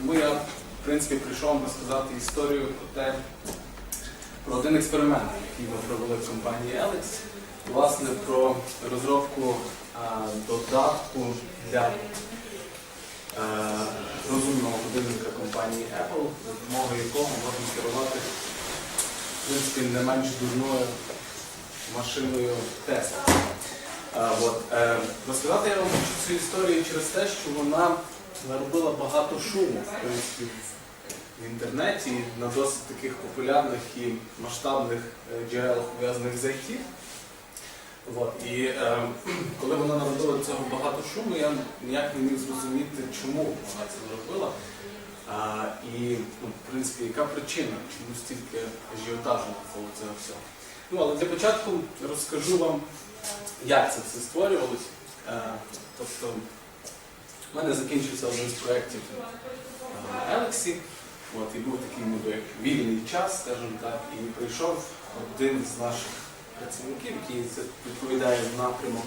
Тому я, в принципі, прийшов розказати історію про те, про один експеримент, який ми провели в компанії Alex, власне, про розробку а, додатку для е, розумного годинника компанії Apple, за допомогою якого можна керувати в принципі, не менш дурною машиною Tesla. А, от, е, розказати я вам цю історію через те, що вона наробила багато шуму в, принципі, в інтернеті на досить таких популярних і масштабних е, джерелах пов'язаних з IT. От, і е, коли вона наробила цього багато шуму, я ніяк не міг зрозуміти, чому вона це зробила. А, і, ну, в принципі, яка причина, чому стільки ажіотажу навколо цього всього. Ну, але для початку розкажу вам, як це все створювалось. Е, тобто, в мене закінчився один з проєктів е, Елексі, от, і був такий ніби вільний час, скажімо так, і прийшов один з наших працівників, який відповідає за напрямок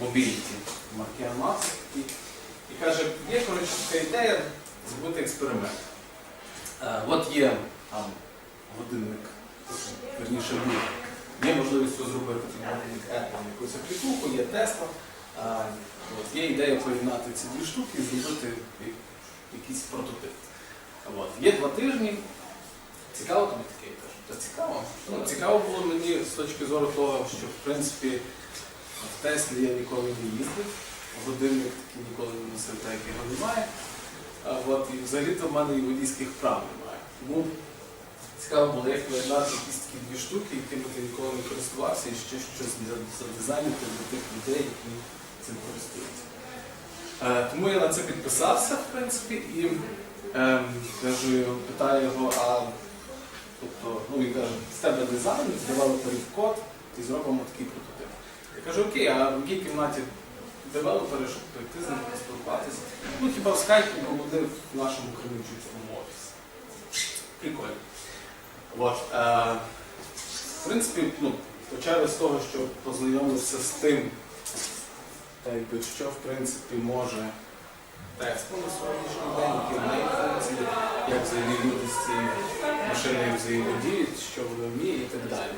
мобіліті Маркіан Макс, і, і каже, є коротше така ідея зробити експеримент. Е, от є там годинник, верніше. Є можливість це зробити там годинник Apple, якусь аплікуху, є Tesla. Е, от, є ідея поєднати ці дві штуки і зробити якийсь прототип. От. Є два тижні. Цікаво тобі таке кажу? Та цікаво. Ну, цікаво було мені з точки зору того, що в принципі в Теслі я ніколи не їздив, годинник такий ніколи не носив, так як його немає. А, от, і взагалі-то в мене і водійських прав немає. Тому цікаво було, як поєднати якісь такі дві штуки, якими ти ніколи не користувався, і ще щось для задизайнити для тих людей, які цим користуються. Е, тому я на це підписався, в принципі, і ем, кажу, питаю його, а тобто, ну він каже, з тебе дизайн, девелоперів код і зробимо такий прототип. Я кажу, окей, а в якій кімнаті девелопери, щоб прийти з ними поспілкуватися? Ну, хіба в скайпі буде в нашому кремлівчицькому офісі. Прикольно. От, е, в принципі, ну, почали з того, що познайомився з тим, та якби, що в принципі може Tesla на сьогоднішній день, які в неї функції, як люди з цією машиною взаємодіють, що вона вміє і так далі.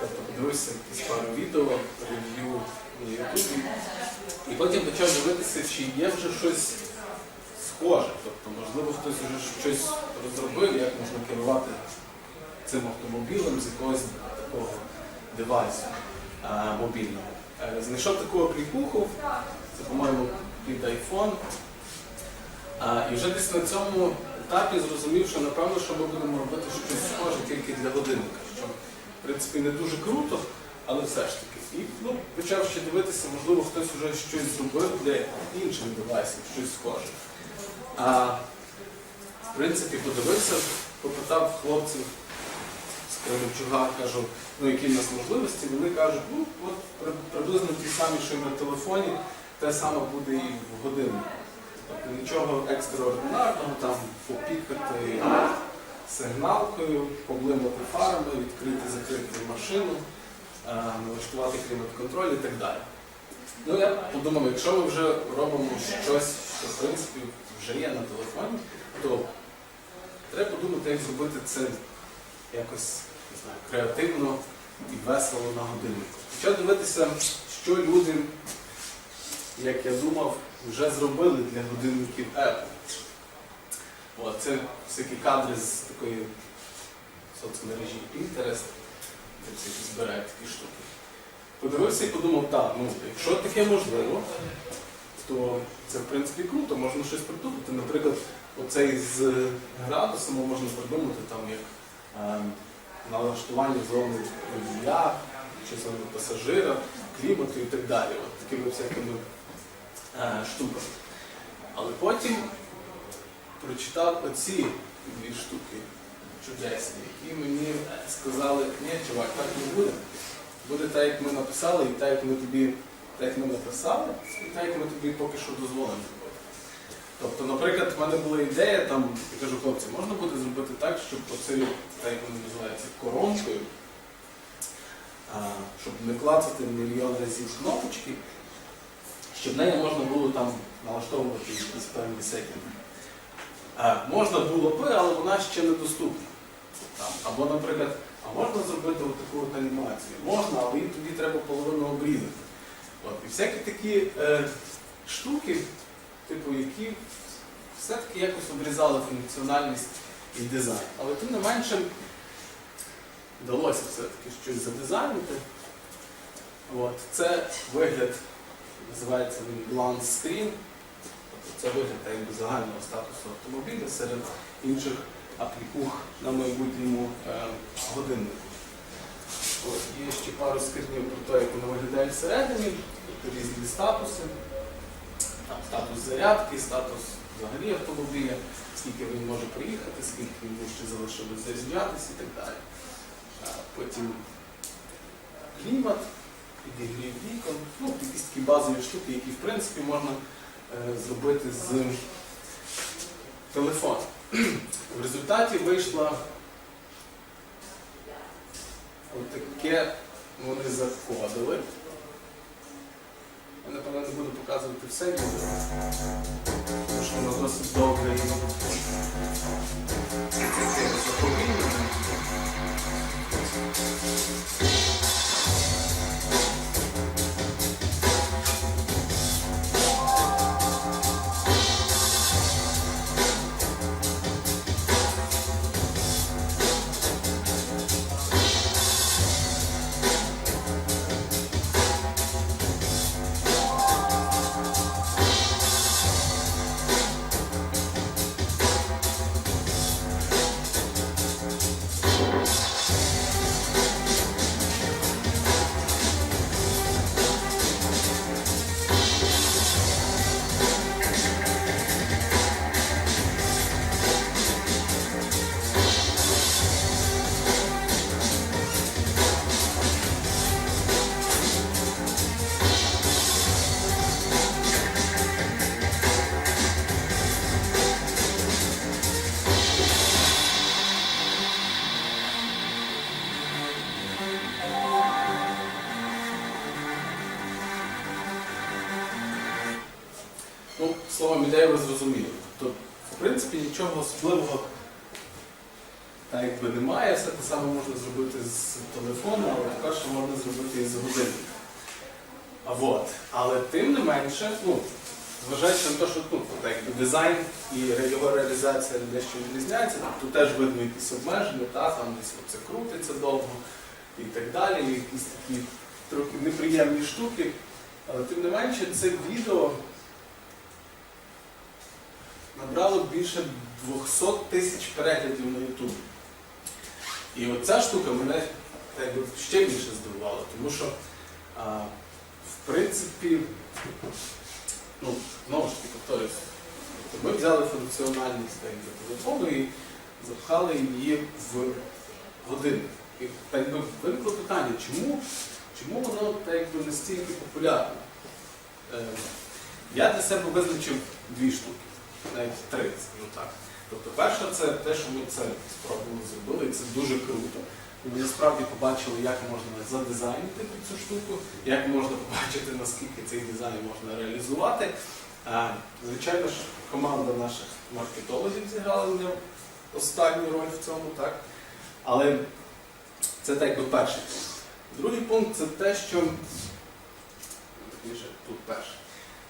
Тобто подивився якісь пару відео, рев'ю на Ютубі. І потім почав дивитися, чи є вже щось схоже. Тобто, можливо, хтось вже щось розробив, як можна керувати цим автомобілем з якогось такого девайсу мобільного. Е, Знайшов таку аплікуху, це, по-моєму, під iPhone. І вже десь на цьому етапі зрозумів, що напевно, що ми будемо робити щось схоже тільки для годинника, що в принципі не дуже круто, але все ж таки. І ну, почав ще дивитися, можливо, хтось вже щось зробив для інших девайсів, щось схоже. А, в принципі, подивився, попитав хлопців з кажу, ну які в нас можливості, вони кажуть, ну от приблизно ті самі, що і на телефоні, те саме буде і в годиннику. Тобто нічого екстраординарного, там попікати сигналкою, поблимати фарами, відкрити, закрити машину, е, налаштувати клімат-контроль і так далі. Ну я подумав, якщо ми вже робимо щось, що в принципі вже є на телефоні, то треба подумати, як зробити це якось не знаю, креативно і весело на годиннику. Почав дивитися, що люди, як я думав, вже зробили для годинників Apple. От, це всякі кадри з такої соцмережі Pinterest, де всякі збирають такі штуки. Подивився і подумав, так, ну, якщо таке можливо, то це в принципі круто, можна щось придумати. Наприклад, оцей з градусами можна придумати там як налаштування зони водія, чи зони пасажира, клімату і так далі. От такими всякими е, штуками. Але потім прочитав оці дві штуки чудесні, які мені сказали, ні, чувак, так не буде. Буде так, як ми написали, і так, як ми тобі, так, як ми написали, і так, як ми тобі поки що дозволимо. Тобто, наприклад, в мене була ідея, там, я кажу, хлопці, можна буде зробити так, щоб оцею, так як воно називається, коронкою, а, щоб не клацати мільйон разів кнопочки, щоб нею можна було там налаштовувати якісь певні сетінги. Е, Можна було би, але вона ще недоступна. Там. Або, наприклад, а можна зробити таку от анімацію? Можна, але їй тоді треба половину обрізати. От. І всякі такі е, штуки, типу, які все-таки якось обрізали функціональність і дизайн. Але тим не менше вдалося все-таки щось задизайнити. От. Це вигляд, називається він glance screen. Тобто це вигляд якби, загального статусу автомобіля серед інших аплікух на майбутньому е, годиннику. Є ще пару скринів про те, як воно виглядає всередині, тобто різні статуси. Там статус зарядки, статус взагалі автомобіля, скільки він може приїхати, скільки він ще залишилось заряджатися і так далі. Потім клімат, підігрів вікон, ну, якісь такі базові штуки, які в принципі можна е, зробити з телефону. В результаті вийшло отаке вони закодили. Я напевно не буду показувати все відео, тому що воно досить довге і таке заповільнене. Ідею ви зрозуміли. Тобто, в принципі, нічого особливого так якби немає. Все те саме можна зробити з телефону, але також можна зробити і з годинника. А от. Але тим не менше, ну, зважаючи на те, що ну, так, якби дизайн і його реалізація дещо відрізняється, тут теж видно якісь обмеження, та, там десь це крутиться довго і так далі, і якісь такі трохи неприємні штуки. Але тим не менше, це відео набрало більше 200 тисяч переглядів на YouTube. І оця штука мене так би, ще більше здивувала, тому що, а, в принципі, ну, знову ж таки, повторюсь, ми взяли функціональність телефону і запхали її в годинник. І так би виникло питання, чому, чому воно так якби настільки популярне? Е, я для себе визначив дві штуки навіть три, скажу так. Тобто, перше, це те, що ми це спробували зробили, і це дуже круто. Ми насправді побачили, як можна задизайнити цю штуку, як можна побачити, наскільки цей дизайн можна реалізувати. Звичайно ж, команда наших маркетологів зіграла останню роль в цьому, так? Але це так би перший пункт. Другий пункт це те, що тут перший.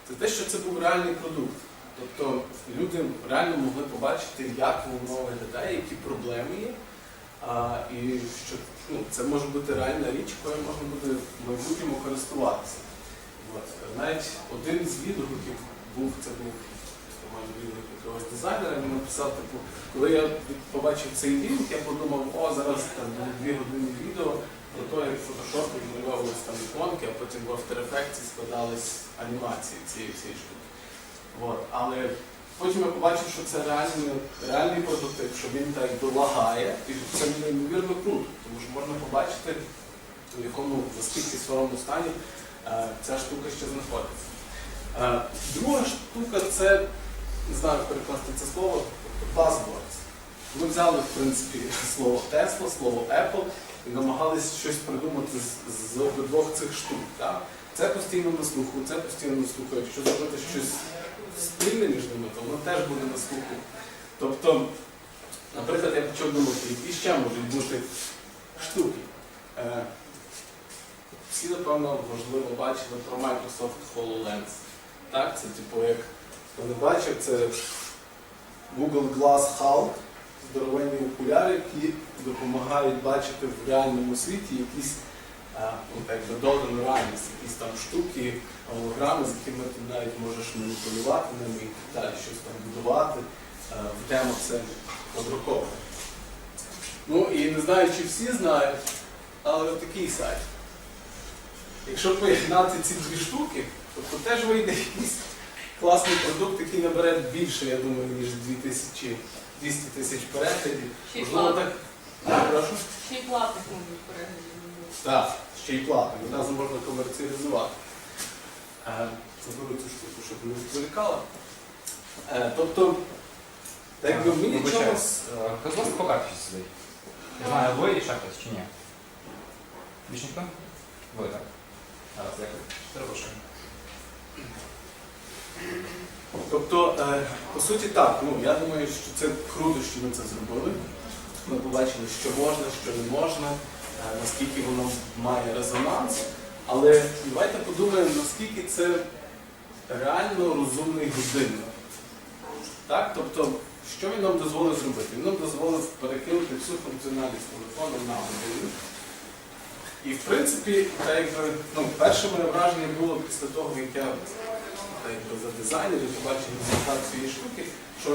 Це те, що це був реальний продукт. Тобто люди реально могли побачити, як воно виглядає, які проблеми є. А, і що ну, це може бути реальна річ, якою можна буде в майбутньому користуватися. От. Навіть один з відгуків був, це був по-моєму, відгук якогось дизайнера, він написав, типу, коли я побачив цей відгук, я подумав, о, зараз там дві години відео про те, як Photoshop відмальовувалися там іконки, а потім в After Effects складались анімації цієї всієї штуки. От. Але потім я побачив, що це реальний, реальний прототип, що він так якби лагає, і це неймовірно круто, тому що можна побачити, в якому наскільки сирому стані е, ця штука ще знаходиться. Е, друга штука це, не знаю, як перекласти це слово, buzzwords. Ми взяли, в принципі, слово Tesla, слово Apple і намагались щось придумати з, з обидвох цих штук. Так? Це постійно на слуху, це постійно на слуху. Якщо зробити щось спільне між ними, то воно теж буде на слуху. Тобто, наприклад, я почав думати, які ще можуть бути штуки. Е, всі, напевно, можливо, бачили про Microsoft HoloLens. Так, це типу як хто не бачив, це Google Glass Hulk, здоровенні окуляри, які допомагають бачити в реальному світі якісь е, ну, додану реальність, якісь там штуки, голограми, з якими ти навіть можеш маніпулювати ними і так далі, щось там будувати, в демо це подруковано. Ну і не знаю, чи всі знають, але такий сайт. Якщо поєднати ці дві штуки, то, то теж вийде якийсь класний продукт, який набере більше, я думаю, ніж 2000, 200 тисяч переглядів. Ще й платних можуть переглядів. Так, ще й платно, одразу можна комерціалізувати. Е, Заберу цю штуку, щоб не відволікала. Е, Тобто, так якби е, Хто з вас по карті сидить? Не знаю, ви і ще хтось чи ні? Більш ніхто? Ви так. Зараз дякую. Перепрошую. Тобто, е, по суті, так, ну я думаю, що це круто, що ми це зробили. Ми побачили, що можна, що не можна, наскільки воно має резонанс. Але давайте подумаємо, наскільки це реально розумний годинник. Так? Тобто, що він нам дозволив зробити? Він нам дозволив перекинути всю функціональність телефону на годинник. І в принципі, так якби, ну, перше моє враження було після того, як я так якби, за дизайнерів побачив результат цієї штуки, що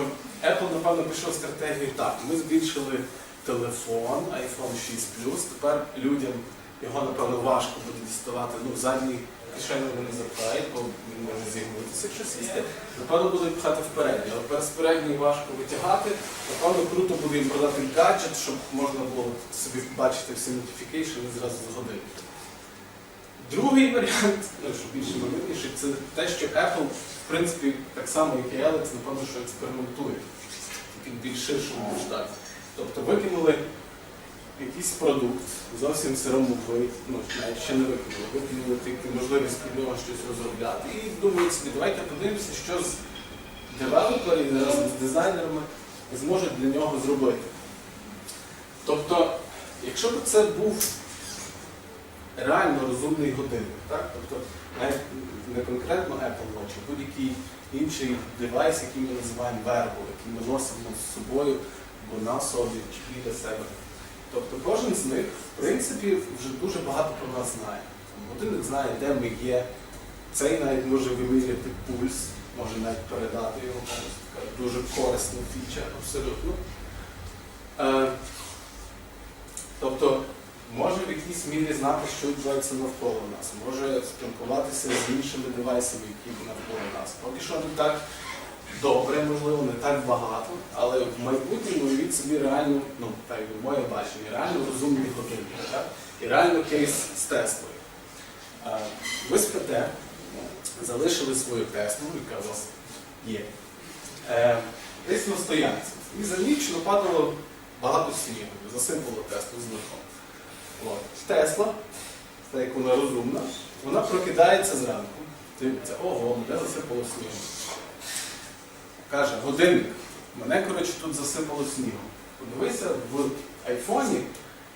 Apple, напевно, пішов стратегію так. Ми збільшили телефон, iPhone 6 Plus, тепер людям його, напевно, важко буде діставати. Ну, в задній кишені вони запхають, бо він може зігнутися, якщо сісти. Напевно, будуть пхати впередній, але з передньої важко витягати. Напевно, круто буде їм продати гаджет, щоб можна було собі бачити всі notification зразу з години. Другий варіант, ну, що більш ймовірніший, це те, що Apple, в принципі, так само, як і Alex, напевно, що експериментує тільки більш ширшому масштабі. Тобто викинули якийсь продукт, зовсім сиромовий, ну, навіть ще не викинули, викинули тільки можливість під нього щось розробляти. І думають собі, давайте подивимося, що з девелопери разом з дизайнерами зможуть для нього зробити. Тобто, якщо б це був реально розумний годинник, так? Тобто навіть не конкретно Apple Watch, а будь-який інший девайс, який ми називаємо wearable, який ми носимо з собою або на собі чи біля себе. Тобто кожен з них, в принципі, вже дуже багато про нас знає. Годинник знає, де ми є. Цей навіть може виміряти пульс, може навіть передати його. Така дуже корисна фіча, абсолютно. Е, тобто може в якійсь мірі знати, що відбувається навколо нас, може спілкуватися з іншими девайсами, які навколо нас. Поки що не так добре, можливо, не так багато, але в майбутньому уявіть собі реально, ну так якби моє бачення, реально розумні годинники, так? І реально кейс з Теслою. Ви спите, залишили свою Теслу, яка у вас є, е, десь на стоянці. І за ніч нападало багато снігу, засипало Теслу з верхом. Тесла, так як вона розумна, вона прокидається зранку, дивиться, ого, мене засипало снігом. Каже, годинник, мене коротше тут засипало снігом. Подивися в айфоні,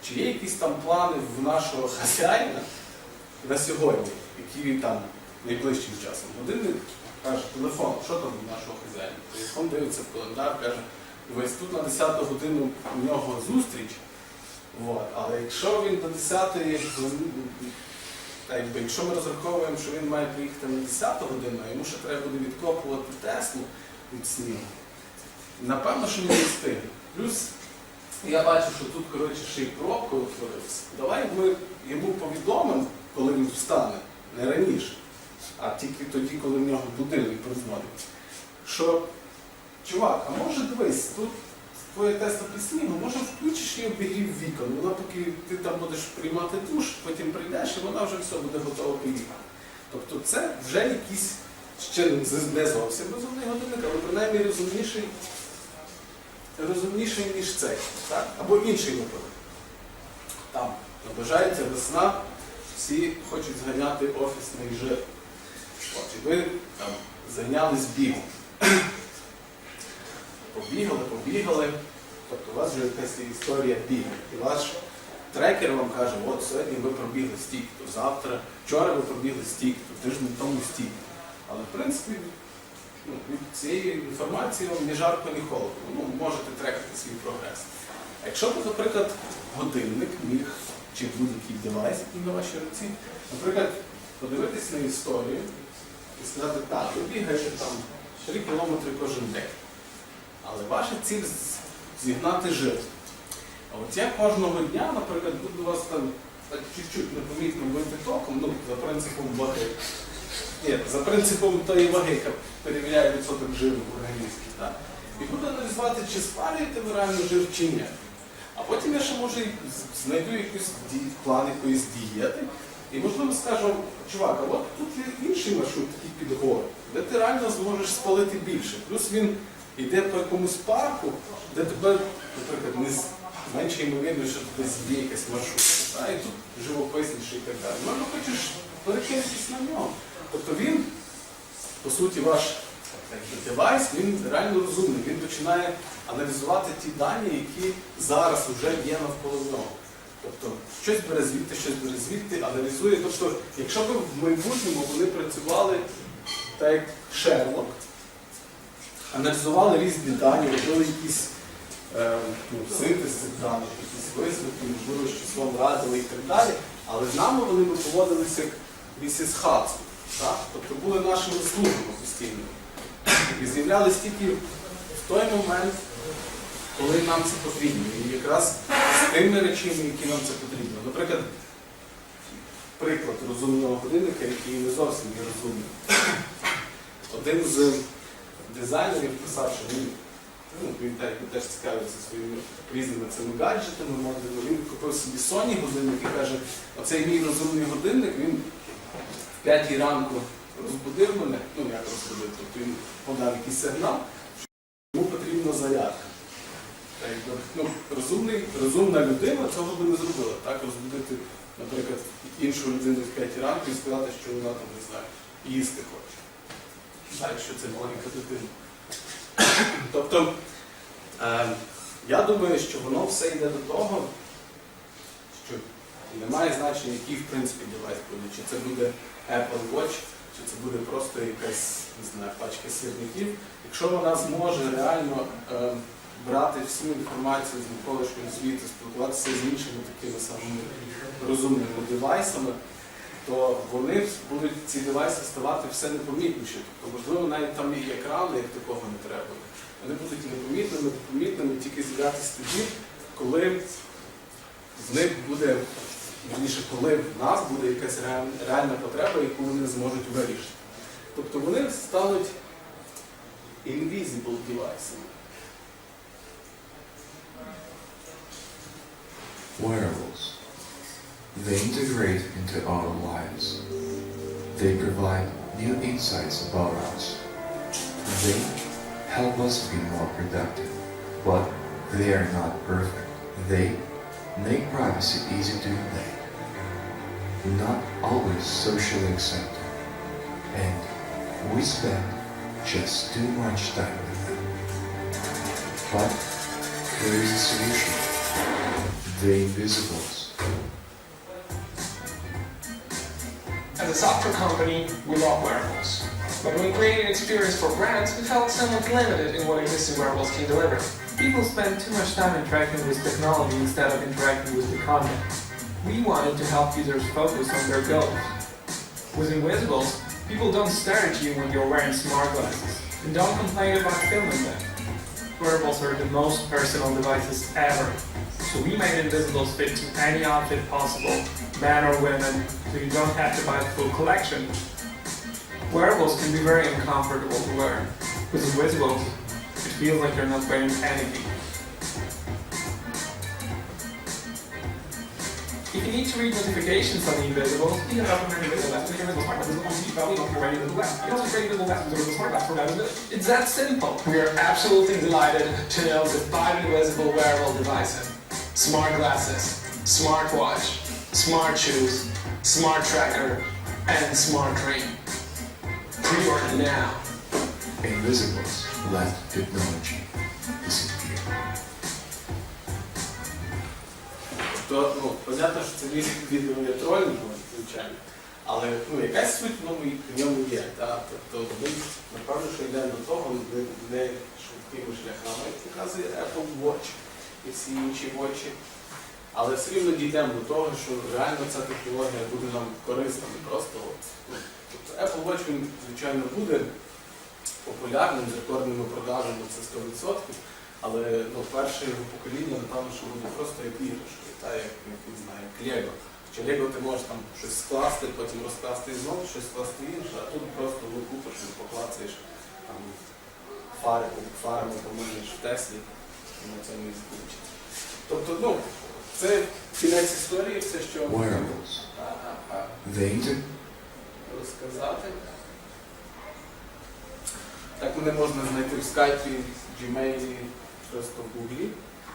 чи є якісь там плани в нашого хазяїна на сьогодні, які він там найближчим часом. Годинник каже, телефон, що там у нашого хазяїна? Телефон дивиться в календар, каже, дивись, тут на 10 годину у нього зустріч. От. Але якщо він до 10-ї, так якби, якщо ми розраховуємо, що він має приїхати на 10 годину, йому ще треба буде відкопувати Теслу від снігу, напевно, що не встигне. Плюс я бачу, що тут коротше, ще й пробка утворилася. Давай ми йому повідомимо, коли він встане, не раніше, а тільки тоді, коли в нього будильник прозвонить, що чувак, а може дивись, тут твоє тесто під снігом, може включиш її обігрів вікон, вона поки ти там будеш приймати душ, потім прийдеш і вона вже все буде готова поїхати. Тобто це вже якийсь ще не зовсім розумний годинник, але принаймні розумніший, розумніший ніж цей. Так? Або інший випадок. Там наближається весна, всі хочуть зганяти офісний жир. От, і ви там зайнялись бігом. побігали, побігали. Тобто у вас вже якась історія бігу. І ваш трекер вам каже, от сьогодні ви пробігли стільки, то завтра, вчора ви пробігли стільки, то тиждень тому стільки. Але в принципі ну, від цієї інформації вам ні жарко, ні холодно. Ну, можете трекати свій прогрес. А якщо б, наприклад, годинник міг, чи будь-який девайс, який на вашій руці, наприклад, подивитись на історію і сказати, так, ви бігаєте там 3 кілометри кожен день. Але ваша ціль зігнати жир. А от я кожного дня, наприклад, буду вас там чуть-чуть непомітно бити током, ну, за принципом ваги. Ні, за принципом тої ваги, яка перевіряє відсоток жиру в організмі. Так? І буду аналізувати, чи спалюєте ви реально жир чи ні. А потім я ще може знайду якийсь ді- план якоїсь дієти. І можливо скажу, чувак, а от тут є інший маршрут, такий під гору, де ти реально зможеш спалити більше. Плюс він йде по якомусь парку, де тебе, наприклад, не менше ймовірно, що десь є якась маршрутка. І тут живописніше і так далі. Може хочеш перекинутися на нього. Тобто він, по суті, ваш девайс, він реально розумний. Він починає аналізувати ті дані, які зараз вже є навколо нього. Тобто щось бере звідти, щось бере звідти, аналізує. Тобто, якщо б в майбутньому вони працювали так як Шерлок, аналізували різні дані, робили якісь е, ну, синтез даних, якісь висновки, можливо, щось вам радили і так далі, але з нами вони би поводилися як місіс Хадсон. Так? Тобто були нашими слугами постійно. І з'являлись тільки в той момент, коли нам це потрібно. І якраз з тими речами, які нам це потрібно. Наприклад, приклад розумного годинника, який не зовсім є розумним. Один з дизайнерів писав, що він, ну, він теж, цікавиться своїми різними цими гаджетами, модулями. Він купив собі Sony годинник і каже, оцей мій розумний годинник, він п'ятій ранку розбудив мене, ну як розбудив, тобто він подав якийсь сигнал, що йому потрібна зарядка. Ну, розумний, розумна людина цього би не зробила. Так, розбудити, наприклад, іншу людину в 5 ранку і сказати, що вона там не знаю, їсти хоче. А якщо це маленька дитина. Тобто, е, я думаю, що воно все йде до того, що немає значення, який в принципі девайс буде. Чи це буде Apple Watch, чи це буде просто якась не знаю, пачка сірників. Якщо вона зможе реально е, брати всю інформацію з навколишнього світу, спілкуватися з іншими такими самими розумними девайсами, то вони будуть ці девайси ставати все непомітніші. Тобто, можливо, навіть там і екрани, як такого не треба. Вони будуть непомітними, помітними тільки з'являтися тоді, коли в них буде, вірніше, коли в нас буде якась реаль- реальна потреба, яку вони зможуть вирішити. Тобто вони стануть invisible девайсами. Wearables. They integrate into our lives. They provide new insights about us. They help us be more productive, but they are not perfect. They make privacy easy to invade, not always socially accepted, and we spend just too much time with them. But there is a solution. The Invisibles. As a software company, we love wearables. But when creating an experience for brands, we felt somewhat limited in what existing wearables can deliver. People spend too much time interacting with technology instead of interacting with the content. We wanted to help users focus on their goals. With Invisibles, people don't stare at you when you're wearing smart glasses and don't complain about filming them. Wearables are the most personal devices ever, so we made Invisibles fit to any outfit possible, men or women, so you don't have to buy a full collection. Wearables can be very uncomfortable to wear. With Invisibles, it feels like you're not wearing anything. You need to read notifications on the Invisibles, you can open your Invisible Left, make your Invisible Smart Glasses on TV, probably not your Invisible Left. You can also create Invisible Left with Invisible Smart Glass for that. It's that simple. We are absolutely delighted to announce the five invisible wearable devices. Smart glasses, smart watch, smart shoes, smart tracker, and smart ring. Pre-order now. Invisibles left technology. Тобто, ну, понятно, що це від- відео є тролінгом, звичайно. Але ну, якась суть в ньому, є. Та? Тобто ми, напевно, що йдемо до того не, не швидкими шляхами, як показує Apple Watch і всі інші watch. Але все рівно дійдемо до того, що реально ця технологія буде нам корисна, не просто от. ну, Тобто Apple Watch він, звичайно, буде популярним з рекордними продажами, це 100%. Але ну, перше його покоління, напевно, що буде просто як іграшки, та, як, не знаю, як Лего. Чи Лего ти можеш там щось скласти, потім розкласти знову щось скласти інше, а тут просто купиш, ну, поклацаєш там фари, фарами помиєш в Теслі і на цьому і закінчиться. Тобто, ну, це кінець історії, все, що Wearables. розказати. Так мене можна знайти в скайпі, Gmail, просто в Гуглі.